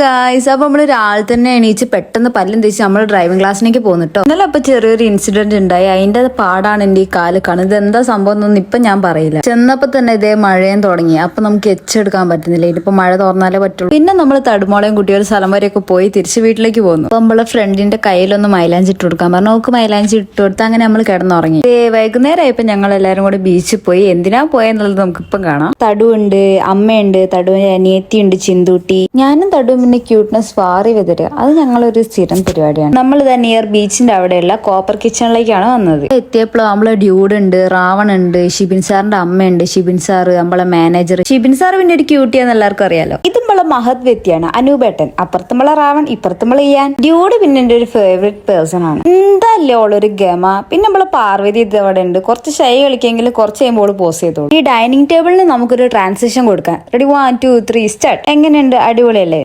Guys അപ്പൊ നമ്മൾ രാവിലെ തന്നെ എണീച്ച് പെട്ടെന്ന് പല്ലും തേച്ച് നമ്മൾ ഡ്രൈവിംഗ് ക്ലാസ്സിലേക്ക് പോകുന്നിട്ടോ ഇന്നലെ അപ്പൊ ചെറിയൊരു ഇൻസിഡന്റ് ഉണ്ടായി. അതിന്റെ പാടാണ് എന്റെ ഈ കാൽ കാണുന്നത്. എന്താ സംഭവം എന്നൊന്നും ഇപ്പൊ ഞാൻ പറയില്ല. ചെന്നപ്പോ തന്നെ ഇതേ മഴയും തുടങ്ങി. അപ്പൊ നമുക്ക് എച്ചെടുക്കാൻ പറ്റുന്നില്ല. ഇനിയിപ്പോ മഴ തുറന്നാലേ പറ്റുള്ളൂ. പിന്നെ നമ്മൾ തടുമോളയും കുട്ടിയൊരു സ്ഥലം വരെയൊക്കെ പോയി തിരിച്ച് വീട്ടിലേക്ക് പോകുന്നു. അപ്പൊ നമ്മളെ ഫ്രണ്ടിന്റെ കയ്യിലൊന്ന് മൈലാഞ്ചി ഇട്ട് കൊടുക്കാൻ പറഞ്ഞു നമുക്ക് മൈലാഞ്ചി ഇട്ട് കൊടുത്ത് അങ്ങനെ നമ്മൾ കിടന്നുറങ്ങി. ഏ വൈകുന്നേരം ആയപ്പോ ഞങ്ങൾ എല്ലാരും കൂടി ബീച്ചിൽ പോയി. എന്തിനാ പോയെന്നുള്ളത് നമുക്ക് ഇപ്പം കാണാം. തടുവുണ്ട് അമ്മയുണ്ട് തടു അനിയത്തി ഉണ്ട് ചിന്തൂട്ടി. ഞാനും തടുവും പിന്നെ ക്യൂട്ട്നെസ് വാറി വിതരുക അത് ഞങ്ങളൊരു സ്ഥിരം പരിപാടിയാണ്. നമ്മൾ ഇതാ നിയർ ബീച്ചിന്റെ അവിടെയുള്ള കോപ്പർ കിച്ചണിലേക്കാണ് വന്നത്. എത്തിയപ്പോൾ നമ്മളെ ഡ്യൂഡ് ഉണ്ട് റാവൺ ഉണ്ട് ഷിബിൻ സാറിന്റെ അമ്മയുണ്ട് ഷിബിൻ സാർ നമ്മളെ മാനേജർ ഷിബിൻ സാർ പിന്നെ ഒരു ക്യൂട്ടിയാന്ന് എല്ലാവർക്കും അറിയാലോ. ഇത് നമ്മളെ മഹത് വ്യക്തിയാണ് അനൂപേട്ടൻ. അപ്പുറത്തുമ്പളെ റാവൺ ഇപ്പുറത്തുമ്പളെ ഇയാൻ. ഡ്യൂഡ് പിന്നെ എന്റെ ഒരു ഫേവറേറ്റ് പേഴ്സൺ ആണ്. എന്താല്ലേ ഒരു ഗമ? പിന്നെ നമ്മളെ പാർവതി ഇത് അവിടെ ഉണ്ട്. കുറച്ച് ഷൈ കളിക്കെങ്കിൽ കുറച്ച് കഴിയുമ്പോൾ പോസ് ചെയ്തോളൂ. ഈ ഡൈനിങ് ടേബിളിന് നമുക്കൊരു ട്രാൻസിഷൻ കൊടുക്കാം. Ready one two three start എങ്ങനെയുണ്ട്? അടിപൊളിയല്ലേ?